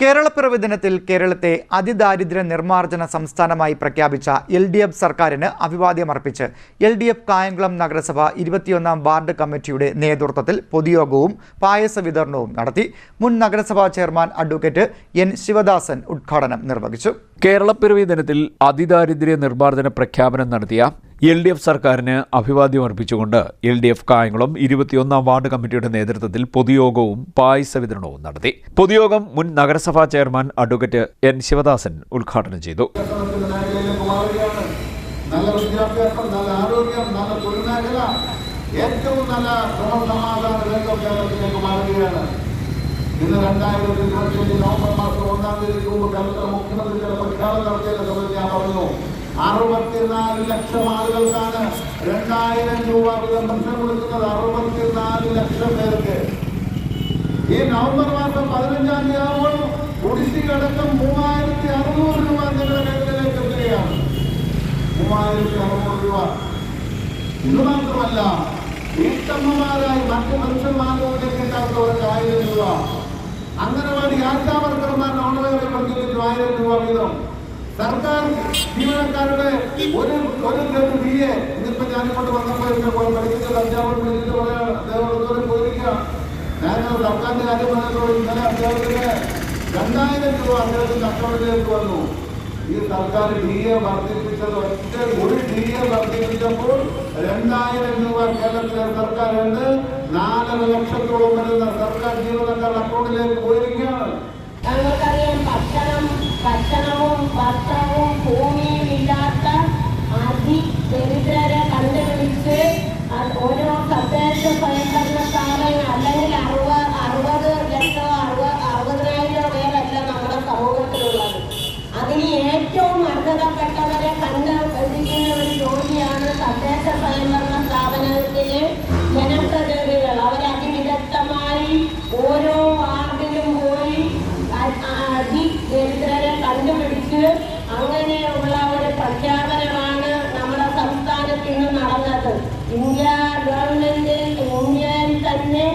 കേരളപ്പിറവി ദിനത്തിൽ കേരളത്തെ അതിദാരിദ്ര്യ നിർമ്മാർജന സംസ്ഥാനമായി പ്രഖ്യാപിച്ച എൽ ഡി എഫ് സർക്കാരിന് അഭിവാദ്യമർപ്പിച്ച് എൽ ഡി എഫ് കായംകുളം നഗരസഭ ഇരുപത്തിയൊന്നാം വാർഡ് കമ്മിറ്റിയുടെ നേതൃത്വത്തിൽ പൊതുയോഗവും പായസ വിതരണവും നടത്തി. മുൻ നഗരസഭാ ചെയർമാൻ അഡ്വക്കേറ്റ് എൻ ശിവദാസൻ ഉദ്ഘാടനം നിർവഹിച്ചു. കേരളപ്പിറവി ദിനത്തിൽ അതിദാരിദ്ര്യ നിർമ്മാർജന പ്രഖ്യാപനം നടത്തിയ എൽ ഡി എഫ് സർക്കാരിന് അഭിവാദ്യം അർപ്പിച്ചുകൊണ്ട് എൽ ഡി എഫ് കായംകുളം ഇരുപത്തിയൊന്നാം വാർഡ് കമ്മിറ്റിയുടെ നേതൃത്വത്തിൽ പൊതുയോഗവും പായസ വിതരണവും നടത്തി. പൊതുയോഗം മുൻ നഗരസഭാ ചെയർമാൻ അഡ്വക്കേറ്റ് എൻ ശിവദാസൻ ഉദ്ഘാടനം ചെയ്തു. ഇന്ന് രണ്ടായിരത്തി നവംബർ ഒന്നാം തീയതിക്ക് മുമ്പ് കേരളത്തിലെ മുഖ്യമന്ത്രി ചില പ്രഖ്യാപനം നടത്തിയതിനെ സംബന്ധിച്ച് ഞാൻ പറഞ്ഞു അറുപത്തിനാല് ലക്ഷം ആളുകൾക്കാണ് രണ്ടായിരം രൂപ വീതം ഭക്ഷണം കൊടുക്കുന്നത് അറുപത്തിനാല് ലക്ഷം പേർക്ക്. ഈ നവംബർ മാസം പതിനഞ്ചാം തീയതി ആകുമ്പോൾ കുടിശ്ശികടക്കം മൂവായിരത്തി അറുന്നൂറ് രൂപ നിങ്ങളുടെ കയ്യിലേക്ക് എത്തുകയാണ്. മൂവായിരത്തി അറുന്നൂറ് രൂപ. ഇത് മാത്രമല്ല വീട്ടമ്മമാരായി മറ്റു മനുഷ്യന്മാരുടെ കിട്ടാത്തവർക്ക് ആയിരം രൂപ അംഗനവാടി ആശാവർക്കർമാരുടെ ഓണവേറെ പ്രതിനിധിച്ചു ആയിരം രൂപ വീതം. സർക്കാർ ജീവനക്കാരുടെ ഒരു ഒരു എ ഇന്നിപ്പോ ഞാനിങ്ങോട്ട് വന്നപ്പോൾ പഠിക്കുന്നത് അധ്യാപകർ അദ്ദേഹത്തോട് പോയിരിക്കുക ഞാൻ സർക്കാരിന്റെ കാര്യം പറഞ്ഞപ്പോൾ ഇന്നലെ അദ്ദേഹത്തിന് രണ്ടായിരം രൂപ അദ്ദേഹത്തിന്റെ അക്കൗണ്ടിലേക്ക് വന്നു. ഈ സർക്കാർ ഡി വർദ്ധിപ്പിച്ചത് ഒറ്റ ഒരു ഡി വർദ്ധിപ്പിച്ചപ്പോൾ രണ്ടായിരം രൂപ കേരളത്തിലെ സർക്കാരുണ്ട്. നാലര ലക്ഷത്തോളം വരുന്ന സർക്കാർ ജീവനക്കാരുടെ അക്കൗണ്ടിലേക്ക് പോയിരിക്കുകയാണ്. നമുക്കറിയാം ഭക്ഷണം ഭക്ഷണവും തദ്ദേശ സ്വയംഭരണ സ്ഥാപനങ്ങൾ അല്ലെങ്കിൽ അറുപത് അറുപത് ലക്ഷോ അറുപത് അറുപതിനായിരം പേരല്ല നമ്മുടെ സമൂഹത്തിലുള്ളത്. അതിന് ഏറ്റവും അർഹതപ്പെട്ടവരെ കണ്ടുപിടിക്കുന്ന ഒരു ജോലിയാണ് തദ്ദേശ സ്വയംഭരണ സ്ഥാപനത്തിലെ ജനപ്രതിനിധികൾ. അവരതിവിദഗ്ധമായി ഓരോ വാർഡിലും പോയി അതിദരിദ്രരെ കണ്ടുപിടിച്ച് അങ്ങനെയുള്ള ഒരു പ്രഖ്യാപനമാണ് നമ്മുടെ സംസ്ഥാനത്ത് ഇന്ന് നടന്നത്. ഇന്ത്യ ഗവൺമെന്റ് തന്നെ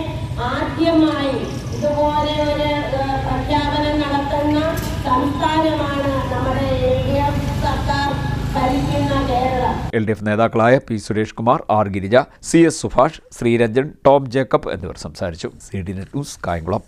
ആദ്യമായി ഇതുപോലെ ഒരു പ്രഖ്യാപനം നടത്തുന്ന സംസ്ഥാനമാണ് നമ്മുടെ എൽ ഡി എഫ് സർക്കാർ ഭരിക്കുന്ന കേരളം. എൽ ഡി എഫ് നേതാക്കളായ P Suresh Kumar R Girija C S Subhash Sreeranjan Tom Jacob എന്നിവർ സംസാരിച്ചു. C D news Kayamkulam.